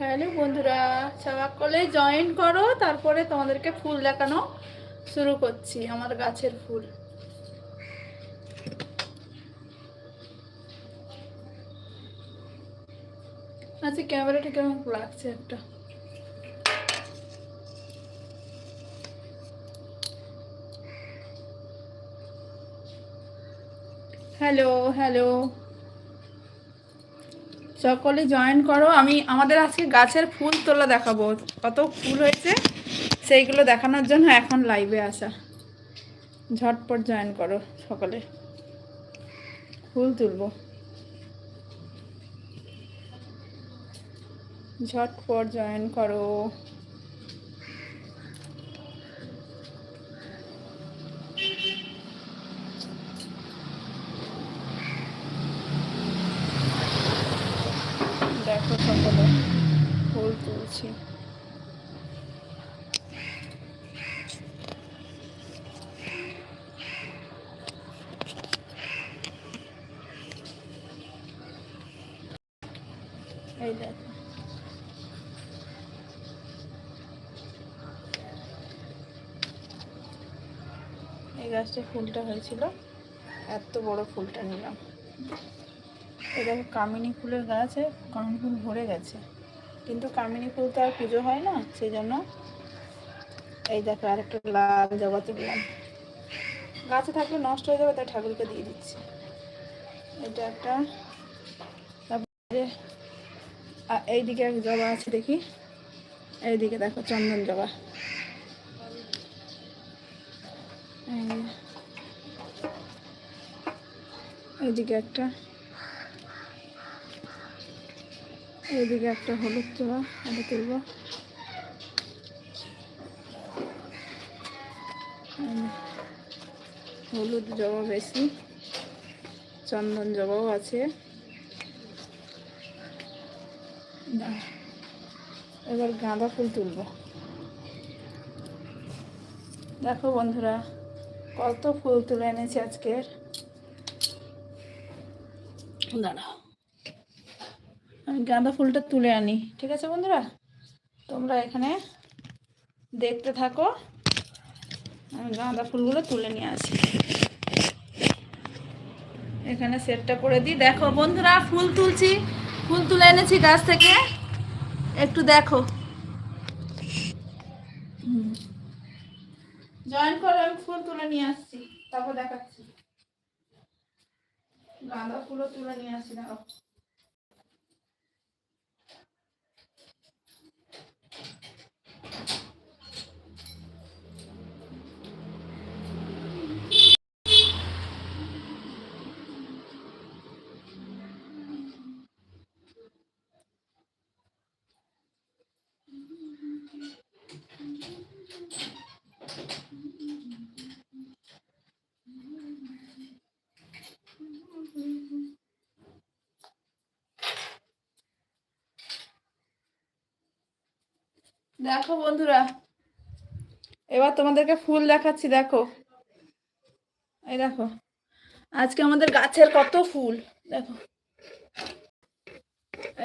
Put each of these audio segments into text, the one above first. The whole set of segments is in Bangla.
হ্যালো বন্ধুরা সকলে জয়েন করো, তারপরে তোমাদেরকে ফুল দেখানো শুরু করছি, আমার গাছের ফুল। আচ্ছা ক্যামেরাটা কেমন লাগছে একটা? Hello hello. সকলে জয়েন করো। আমি, আমাদের আজকে গাছের ফুল তোলা দেখাবো। কত ফুল হয়েছে, সেইগুলো দেখানোর জন্য এখন লাইভে আসা। ঝটপট জয়েন করো সকলে। ফুল তুলব। ঝটপট জয়েন করো দেখো সকলে ফুল তুলছি এই দেখো গাছটা ফুলটা হয়েছিল। এত বড় ফুলটা নিলাম। দেখো কামিনী ফুলের গাছে কামিনী ফুল ভরে গেছে। কিন্তু কামিনী ফুল তো আর পুজো হয় না সেই জন্য এই দেখো আরেকটা লাল জবা তুললাম। গাছে থাকলে নষ্ট হয়ে যাবে, তাই ঠাকুরকে দিয়ে দিচ্ছি। এটা একটা তারপরে এইদিকে এক জবা আছে দেখি। এইদিকে দেখো চন্দন জবা। যে। একটা। এইদিকে একটা হলুদ জবা এটা তুলব। হলুদ জবা বেশি। চন্দন জবাও আছে। এবার গাঁদা ফুল তুলব। দেখো বন্ধুরা। কত ফুল তুলে এনেছি আজকের দাঁড়াও। আমি গাঁদা ফুলটা তুলে আনি, ঠিক আছে বন্ধুরা? তোমরা এখানে দেখতে থাকো। আমি গাঁদা ফুলগুলো তুলে নিয়ে আসি। এখানে সেটটা করে দিই। দেখো বন্ধুরা, ফুল তুলছি। ফুল তুলে এনেছি গাছ থেকে। একটু দেখো। জয়েন করো, আমি ফুল তুলে নিয়ে আসছি। তারপর দেখাচ্ছি। গাঁদা ফুলও তুলে নিয়ে আসছি, দেখো। দেখো বন্ধুরা, এবার তোমাদেরকে ফুল দেখাচ্ছি, দেখো। এই দেখো, আজকে আমাদের গাছের কত ফুল, দেখো।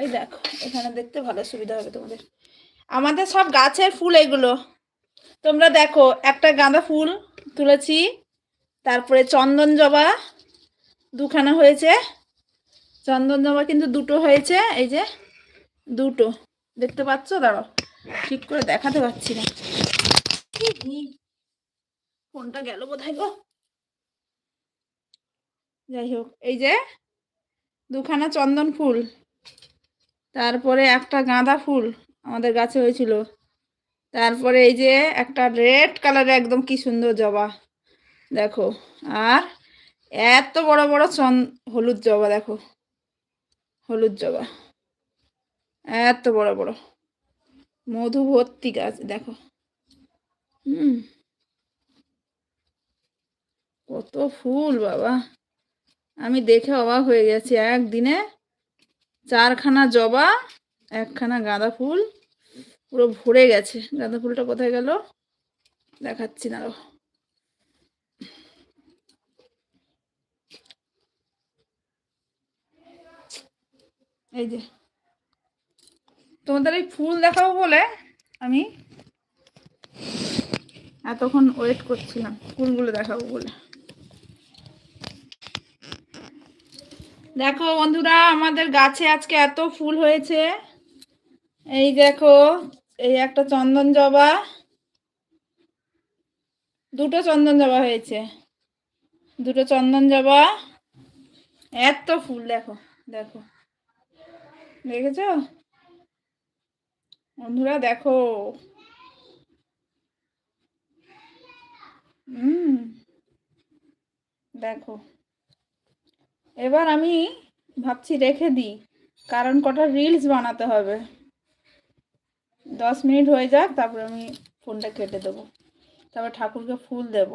এই দেখো, এখানে দেখতে ভালো সুবিধা হবে তোমাদের। আমাদের সব গাছের ফুল এগুলো। তোমরা দেখো, একটা গাঁদা ফুল তুলেছি, তারপরে চন্দন জবা দুখানা হয়েছে। চন্দন জবা কিন্তু দুটো হয়েছে, এই যে দুটো। দেখতে পাচ্ছ? দাঁড়াও। ঠিক করে দেখাতে পারছি না। ফোনটা গেল বোধহয় গো। যাই হোক এই যে দুখানা চন্দন ফুল তারপরে একটা গাঁদা ফুল আমাদের গাছে হয়েছিল। তারপরে এই যে একটা রেড কালারের একদম কি সুন্দর জবা দেখো। আর এত বড় বড় চন হলুদ জবা দেখো। হলুদ জবা এত বড় বড়। মধু ভর্তি গাছ, দেখো। হুম। কত ফুল, বাবা। আমি দেখে অবাক হয়ে গেছি। একদিনে চারখানা জবা, একখানা গাঁদা ফুল, পুরো ভরে গেছে। গাঁদা ফুলটা কোথায় গেল? দেখাচ্ছি না এই যে। তোমাদের এই ফুল দেখাবো বলে আমি এতক্ষণ ওয়েট করছিলাম, ফুলগুলো দেখাবো বলে। দেখো বন্ধুরা, আমাদের গাছে আজকে এত ফুল হয়েছে। এই দেখো, এই একটা চন্দন জবা। দুটো চন্দন জবা হয়েছে। দুটো চন্দন জবা। এত ফুল, দেখো দেখো। দেখেছ? বন্ধুরা দেখো। হুম, দেখো। এবার আমি ভাবছি রেখে দিই, কারণ কটা রিলস বানাতে হবে। দশ মিনিট হয়ে যাক, তারপরে আমি ফোনটা কেটে দেবো। তারপর ঠাকুরকে ফুল দেব।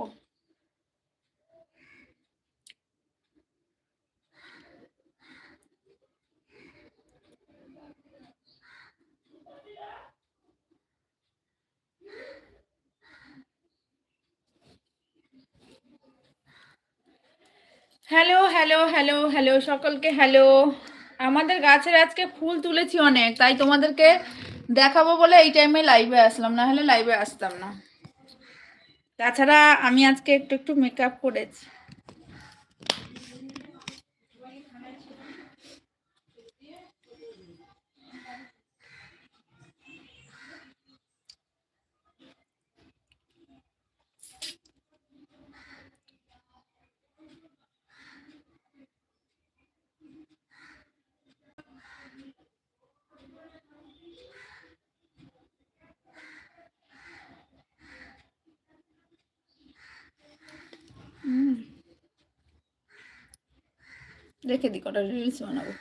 হ্যালো হ্যালো হ্যালো হ্যালো সকলকে হ্যালো আমাদের গাছের আজকে ফুল তুলেছি অনেক, তাই তোমাদেরকে দেখাবো বলে এই টাইমে লাইভে আসলাম না হলে লাইভে আসতাম না। তাছাড়া আমি আজকে একটু একটু মেকআপ করেছি। রেখে দিই কটা রিলস বানাবো।